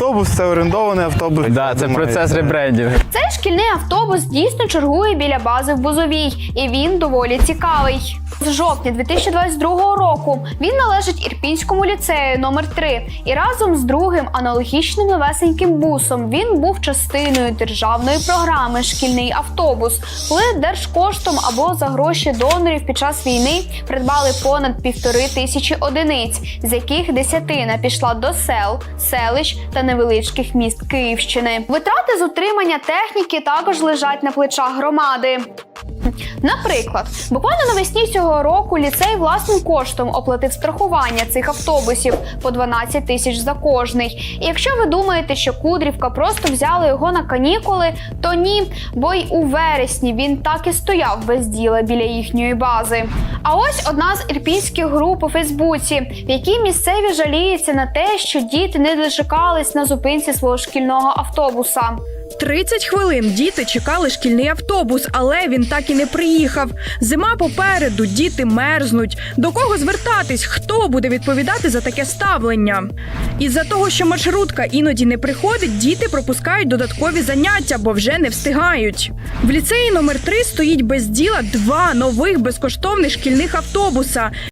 автобус це орендований автобус. Да, це Думаєте. процес ребрендінгу. Цей шкільний автобус дійсно чергує біля бази в Бузовій, і він доволі цікавий. З жовтня 2022 року він належить Ірпінському ліцею номер 3 і разом з другим аналогічним новесеньким бусом він був частиною державної програми Шкільний автобус, коли держкоштом або за гроші донорів під час війни придбали понад півтори тисячі одиниць, з яких десятина пішла до сел, селищ та невеличких міст Київщини. Витрати з утримання техніки також лежать на плечах громади. Наприклад, буквально навесні цього року ліцей власним коштом оплатив страхування цих автобусів по 12 тисяч за кожний. І якщо ви думаєте, що Кудрівка просто взяла його на канікули, то ні, бо й у вересні він так і стояв без діла біля їхньої бази. А ось одна з ірпінських груп у Фейсбуці, в якій місцеві жаліються на те, що діти не дочекались на зупинці свого шкільного автобуса. 30 хвилин діти чекали шкільний автобус, але він так і не приїхав. Зима попереду, діти мерзнуть. До кого звертатись? Хто буде відповідати за таке ставлення? Із-за того, що маршрутка іноді не приходить, діти пропускають додаткові заняття, бо вже не встигають. В ліцеї номер 3 стоїть без діла два нових безкоштовних шкільних автобуса.